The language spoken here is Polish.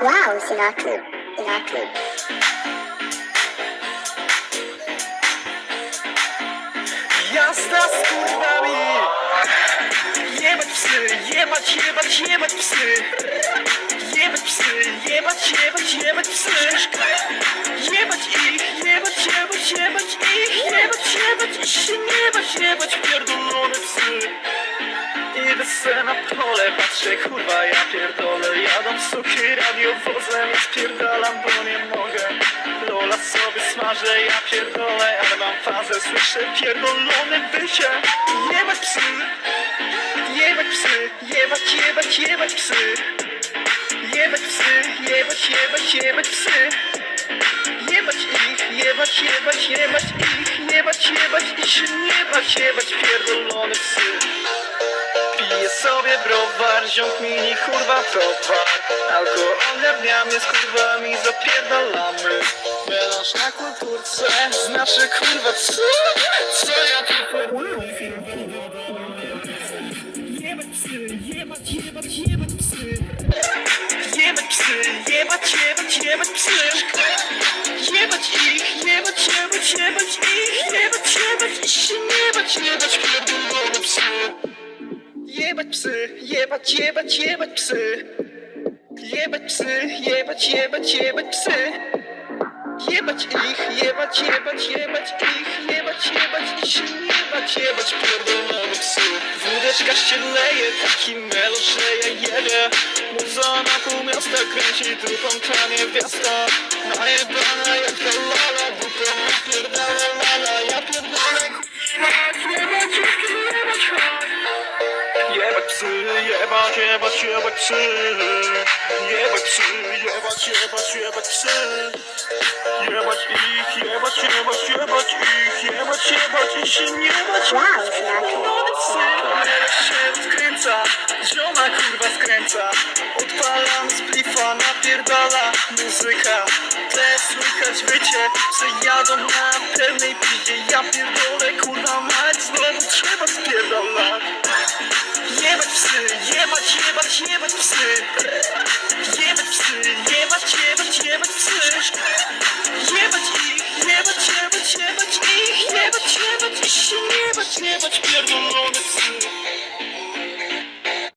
Wow, Sinatra. Sinatra. Jazda z kurwami. Jebać psy, jebać, jebać, jebać psy. Jebać psy, jebać, jebać, jebać psy. Jebać ich, jebać, jebać, jebać ich. Jebać, jebać i się jebać, jebać pierdolone psy se na pole, patrzę, kurwa, ja pierdolę. Jadą suchy radiowozem, ja spierdalam, bo nie mogę. Lola sobie smażę, ja pierdolę, ale mam fazę. Słyszę pierdolone wycie. Jebać psy, jebać psy Jebać, jebać, jebać psy. Jebać psy, jebać, jebać, jebać psy. Jebać ich, jebać, jebać, jebać ich Jebać, jebać i się jebać, jebać pierdolone psy Sobie browar, ziąg mini, kurwa towar. Alkohol dniami z kurwami zapierdalamy. Melanż na kulturce, znaczy kurwa co? Co ja tu jebać, jebać, jebać psy. Jebać psy, jebać, jebać, jebać psy psy, jebać, jebać, jebać psy. Jebać psy, jebać, jebać, jebać psy. Jebać ich, jebać, jebać, jebać ich Jebać, jebać i się jebać, jebać pierdolone psy. Wódeczka się leje, taki melo, że ja jedę Muza na pół miasta kręci, dupą ta niewiasta Najebana jak ta lala, dupą Jebać psy, jebać, jebać, jebać psy. Jebać psy, jebać, jebać, jebać psy. Jebać ich, jebać, jebać, jebać ich. Jebać, jebać i się nie bać. Wow, Sinatra. Młody psy, teraz się odkręca Zioma kurwa skręca. Odpalam z plifa, napierdala muzyka. Te słychać wycie, psy jadą na pełnej piździe. Ja pierdolę kurwa mać, znowu trzeba spierdolać Jebać, jebać, jebać psy. Jebać psy, jebać, jebać, jebać psy. Jebać ich, jebać, jebać, jebać ich. Jebać, jebać, ich się jebać, jebać pierdolone psy.